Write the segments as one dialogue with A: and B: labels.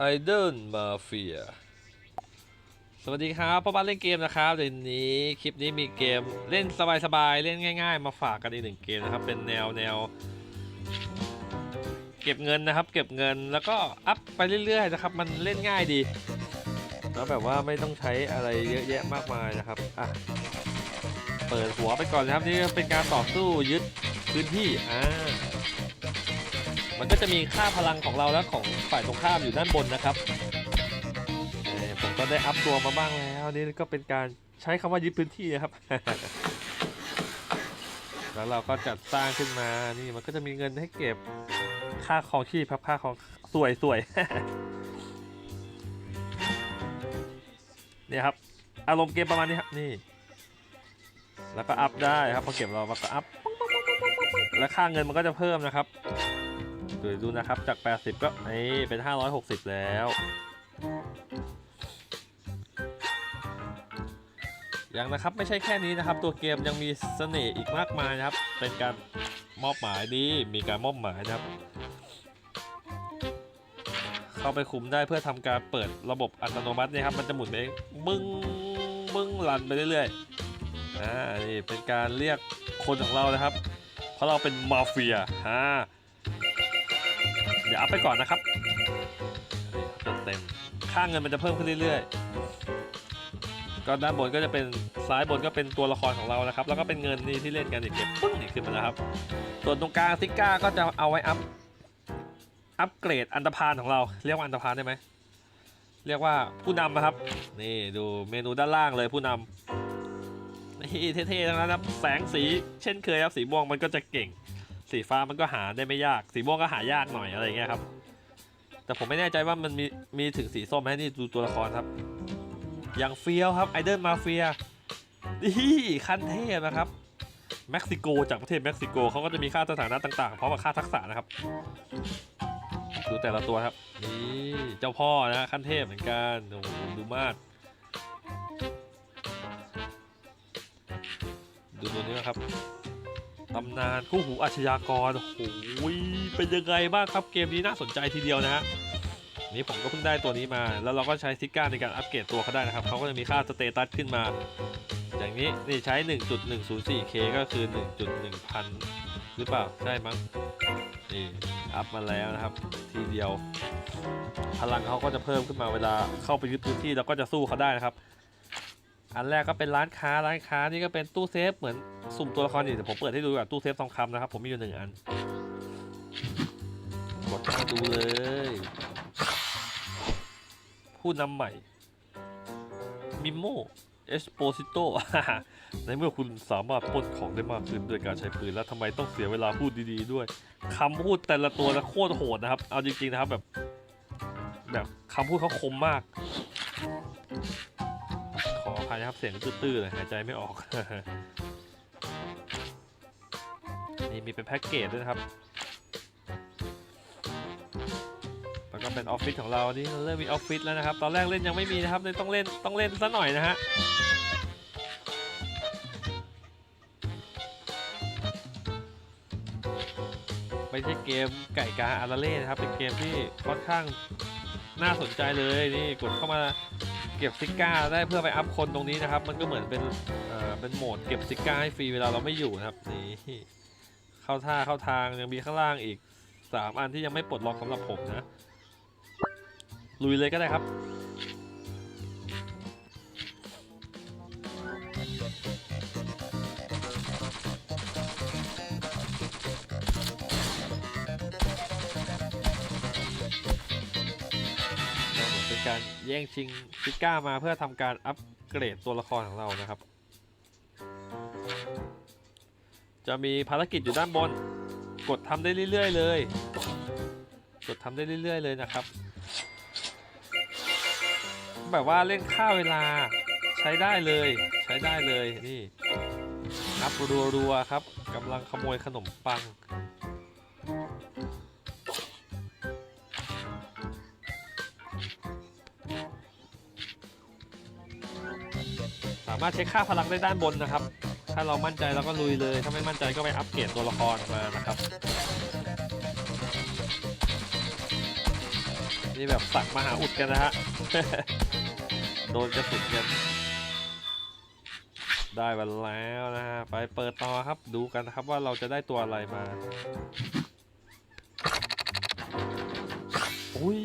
A: ไอเดิลมาเฟียสวัสดีครับพ่อบ้านเล่นเกมนะครับเดี๋ยวนี้คลิปนี้มีเกมเล่นสบายๆ เล่นง่าย ๆ มาฝากกันอีกหนึ่งเกมนะครับ เป็นแนวแนว เก็บเงินนะครับ เก็บเงินแล้วก็อัพไปเรื่อยๆนะครับ มันเล่นง่ายดีแล้วแบบว่าไม่ต้องใช้อะไรเยอะแยะมากมายนะครับอะเปิดหัวไปก่อนนะครับนี่เป็นการต่อสู้ยึดพื้นที่อ่า มันก็จะมีค่าพลังของเราและของฝ่ายตรงข้ามอยู่ด้านบนนะครับผมก็ได้อัพตัวมาบ้างแล้วนี่ก็เป็นการใช้คำว่ายึดพื้นที่นะครับ แล้วเราก็จัดสร้างขึ้นมา นี่มันก็จะมีเงินให้เก็บค่าของชีพครับค่าของสวยสวยเนี่ยครับ อารมณ์เกมประมาณนี้ครับนี่ แล้วก็อัพได้ครับพอเก็บเราก็อัพ แล้วค่าเงินมันก็จะเพิ่มนะครับ ดูดูนะครับจาก 80 ก็นี่เป็น 560 แล้ว ยังนะครับไม่ใช่แค่นี้นะครับ ตัวเกมยังมีเสน่ห์อีกมากมายนะครับ เป็นการมอบหมายดีมีการมอบหมายนะครับ เข้าไปคุมได้เพื่อทำการเปิดระบบอัตโนมัตินะครับ มันจะหมุนไปเองบึ้งบึ้งรันไปเรื่อยๆอ่านี่เป็นการเรียกคนของเรานะครับ เพราะเราเป็นมาเฟียฮ่า เดี๋ยวอัพไปก่อนนะครับเต็มค่าเงินมันจะเพิ่มขึ้นเรื่อยๆ ก็ด้านบนก็จะเป็นซ้ายบนก็เป็นตัวละครของเรานะครับ แล้วก็เป็นเงินนี่ที่เล่นกันอีกเก็บปึ้งนี่ขึ้นมาแล้วครับ ส่วนตรงกลางซิก้าก็จะเอาไว้อัพอัพเกรดอันตรพานของเรา เรียกว่าอันตรพานได้ไหมเรียกว่าผู้นำนะครับ นี่ดูเมนูด้านล่างเลยผู้นำนี่เท่ๆทั้งนั้นครับแสงสีเช่นเคยครับสีม่วงมันก็จะเก่ง สีฟ้ามันก็หาได้ไม่ยาก สีม่วงก็หายากหน่อยอะไรอย่างเงี้ยครับ แต่ผมไม่แน่ใจว่ามันมีมีถึงสีส้มไหมนี่ดูตัวละครครับ อย่างเฟียวครับไอเดนมาเฟียนี่ขั้นเทพนะครับเม็กซิโกจากประเทศเม็กซิโกเขาก็จะมีค่าสถานะต่างๆพร้อมกับค่าทักษะนะครับดูแต่ละตัวครับนี่เจ้าพ่อนะขั้นเทพเหมือนกันโอ้โหดูมากดูตัวนี้นะครับ ตำนานคู่หูอาชญากรโอ้โหเป็นยังไงบ้างครับเกมนี้น่าสนใจทีเดียวนะฮะนี่ผมก็เพิ่งได้ตัวนี้มา แล้วเราก็ใช้ซิก้าในการอัปเกรดตัวเขาได้นะครับเขาก็จะมีค่าสเตตัสขึ้นมา อย่างนี้นี่ใช้ 1.104K ก็คือ 1.1พันหรือเปล่าใช่มั้งนี่อัพมาแล้วนะครับ ทีเดียว พลังเขาก็จะเพิ่มขึ้นมาเวลาเข้าไปยึดพื้นที่เราก็จะสู้เขาได้นะครับ อันแรกก็เป็นร้านค้าร้านค้านี่ก็เป็นตู้เซฟเหมือนสุ่มตัวละครนี่เดี๋ยวผมเปิดให้ดูก่อนตู้เซฟทองคำนะครับ ผมมีอยู่หนึ่งอันกดเข้าดูเลย ผู้นำใหม่มิโมเอสโปซิโตในเมื่อคุณสามารถปล้นของได้มากขึ้นด้วยการใช้ปืนแล้วทำไมต้องเสียเวลาพูดดีๆด้วยคำพูดแต่ละตัวละโคตรโหดนะครับ เอาจริงๆนะครับแบบ แบบคำพูดเขาคมมาก เสียงตื้อๆเลยหายใจไม่ออก นี่มีเป็นแพ็กเกจด้วยนะครับ แล้วก็เป็นออฟฟิศของเรา นี่เริ่มมีออฟฟิศแล้วนะครับ ตอนแรกเล่นยังไม่มีนะครับเลยต้องเล่นต้องเล่นซะหน่อยนะฮะไม่ใช่เกมไก่กาอาราเล่นะครับ เป็นเกมที่ค่อนข้างน่าสนใจเลยนี่กดเข้ามา เก็บซิก้าได้เพื่อไปอัพคนตรงนี้นะครับ มันก็เหมือนเป็นเอ่อเป็นโหมดเก็บซิก้าให้ฟรีเวลาเราไม่อยู่นะครับนี่เข้าท่าเข้าทางยังมีข้างล่างอีก 3 อันที่ยังไม่ปลดล็อกสำหรับผมนะลุยเลยก็ได้ครับ การแย่งชิงซิก้ามาเพื่อทำการอัปเกรดตัวละครของเรานะครับ จะมีภารกิจอยู่ด้านบน กดทำได้เรื่อยๆเลย กดทำได้เรื่อยๆเลยนะครับ แบบว่าเล่นค่าเวลาใช้ได้เลยใช้ได้เลยนี่นับรัวๆครับกำลังขโมยขนมปังามารถเช็คค่าพลังได้ด้านบนนะครับ ถ้าเรามั่นใจเราก็ลุยเลย ถ้าไม่มั่นใจก็ไปอัปเกรดตัวละครมานะครับนี่แบบสักมหาอุดกันนะฮะ โดนกระสุนกัน ได้มาแล้วนะฮะ ไปเปิดต่อครับ ดูกันนะครับว่าเราจะได้ตัวอะไรมา อุ้ย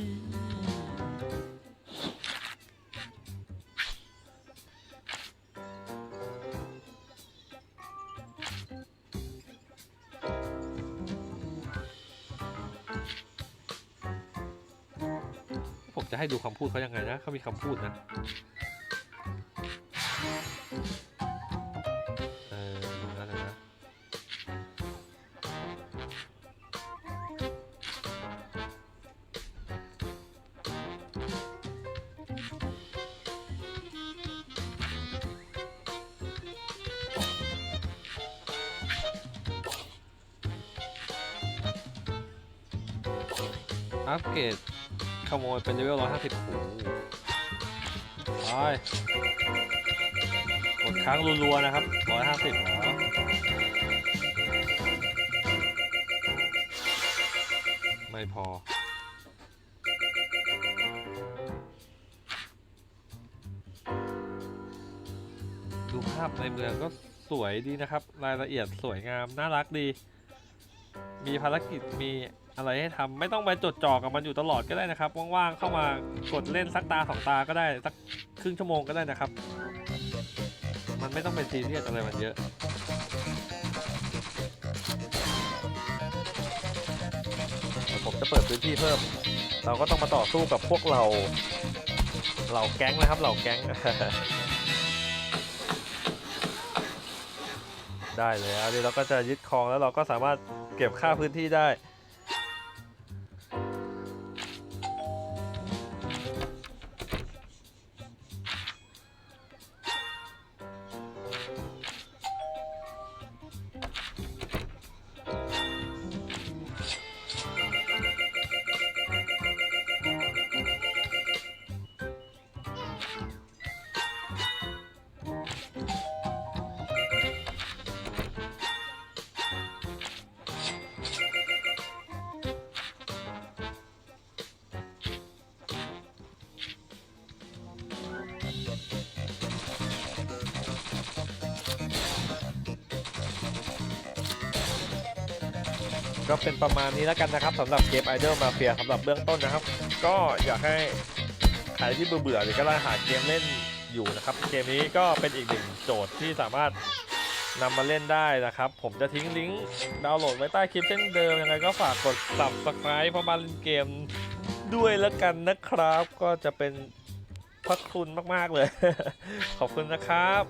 A: จะให้ดูคำพูดเขายังไงนะเขามีคำพูดนะเออนั่นนะนะอัปเกรด ขโมยเป็นเลเวล150โอ้โหไปกดค้างรัวๆนะครับ150เหรอไม่พอ ดูภาพในเมืองก็สวยดีนะครับ รายละเอียดสวยงาม น่ารักดี มีภารกิจมี อะไรให้ทำไม่ต้องไปจดจ่อกับมันอยู่ตลอดก็ได้นะครับ ว่างๆเข้ามากดเล่นสักตาสองตาก็ได้สักครึ่งชั่วโมงก็ได้นะครับ มันไม่ต้องเป็นซีเรียสอะไรมันเยอะผมจะเปิดพื้นที่เพิ่ม เราก็ต้องมาต่อสู้กับพวกเราเหล่าแก๊งนะครับเหล่าแก๊งได้เลยอันนี้เราก็จะยึดครองแล้วเราก็สามารถเก็บค่าพื้นที่ได้ ก็เป็นประมาณนี้แล้วกันนะครับสำหรับเกม Idol Mafia สำหรับเบื้องต้นนะครับ ก็อยากให้ใครที่เบื่อๆหรือกำลังหาเกมเล่นอยู่นะครับ เกมนี้ก็เป็นอีกหนึ่งโจทย์ที่สามารถนำมาเล่นได้นะครับ ผมจะทิ้งลิงก์ดาวน์โหลดไว้ใต้คลิปเช่นเดิมยังไงก็ฝากกด subscribe เพราะมาเล่นเกมด้วยแล้วกันนะครับ ก็จะเป็นพระคุณมากๆเลย ขอบคุณนะครับ